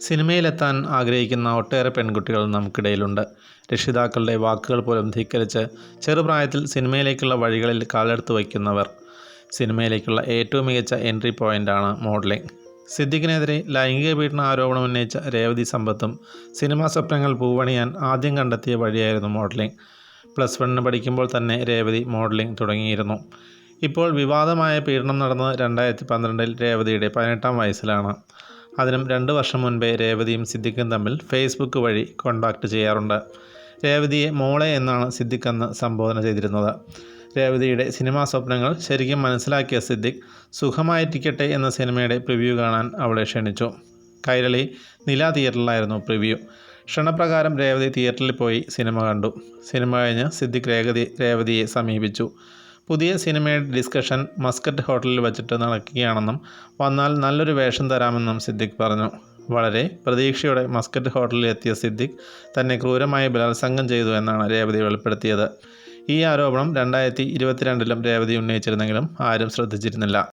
സിനിമയിലെത്താൻ ആഗ്രഹിക്കുന്ന ഒട്ടേറെ പെൺകുട്ടികൾ നമുക്കിടയിലുണ്ട്. രക്ഷിതാക്കളുടെ വാക്കുകൾ പോലും ധിക്കരിച്ച് ചെറുപ്രായത്തിൽ സിനിമയിലേക്കുള്ള വഴികളിൽ കാലെടുത്ത് വയ്ക്കുന്നവർ സിനിമയിലേക്കുള്ള ഏറ്റവും മികച്ച എൻട്രി പോയിന്റാണ് മോഡലിംഗ്. സിദ്ദിഖിനെതിരെ ലൈംഗിക പീഡന ആരോപണം ഉന്നയിച്ച രേവതി സമ്പത്തും സിനിമാ സ്വപ്നങ്ങൾ പൂവണിയാൻ ആദ്യം കണ്ടെത്തിയ വഴിയായിരുന്നു മോഡലിംഗ്. പ്ലസ് വണ്ണിന് പഠിക്കുമ്പോൾ തന്നെ രേവതി മോഡലിംഗ് തുടങ്ങിയിരുന്നു. ഇപ്പോൾ വിവാദമായ പീഡനം നടന്നത് രണ്ടായിരത്തി പന്ത്രണ്ടിൽ രേവതിയുടെ പതിനെട്ടാം വയസ്സിലാണ്. അതിനും രണ്ട് വർഷം മുൻപേ രേവതിയും സിദ്ദിഖും തമ്മിൽ ഫേസ്ബുക്ക് വഴി കോണ്ടാക്ട് ചെയ്യാറുണ്ട്. രേവതിയെ മോളെ എന്നാണ് സിദ്ദിഖ് അന്ന് സംബോധന ചെയ്തിരുന്നത്. രേവതിയുടെ സിനിമാ സ്വപ്നങ്ങൾ ശരിക്കും മനസ്സിലാക്കിയ സിദ്ദിഖ് സുഖമായിരിക്കട്ടെ എന്ന സിനിമയുടെ പ്രിവ്യൂ കാണാൻ അവളെ ക്ഷണിച്ചു. കൈരളി നില തിയേറ്ററിലായിരുന്നു പ്രിവ്യൂ ക്ഷണപ്രകാരം രേവതി തിയേറ്ററിൽ പോയി സിനിമ കണ്ടു. സിനിമ കഴിഞ്ഞ് സിദ്ദിഖ് രേവതി രേവതിയെ സമീപിച്ചു. പുതിയ സിനിമയുടെ ഡിസ്കഷൻ മസ്കറ്റ് ഹോട്ടലിൽ വച്ചിട്ട് നടക്കുകയാണെന്നും വന്നാൽ നല്ലൊരു വേഷം തരാമെന്നും സിദ്ദിഖ് പറഞ്ഞു. വളരെ പ്രതീക്ഷയോടെ മസ്കറ്റ് ഹോട്ടലിൽ എത്തിയ സിദ്ദിഖ് തന്നെ ക്രൂരമായി ബലാത്സംഗം ചെയ്തു എന്നാണ് രേവതി വെളിപ്പെടുത്തിയത്. ഈ ആരോപണം രണ്ടായിരത്തി ഇരുപത്തിരണ്ടിലും രേവതി ഉന്നയിച്ചിരുന്നെങ്കിലും ആരും ശ്രദ്ധിച്ചിരുന്നില്ല.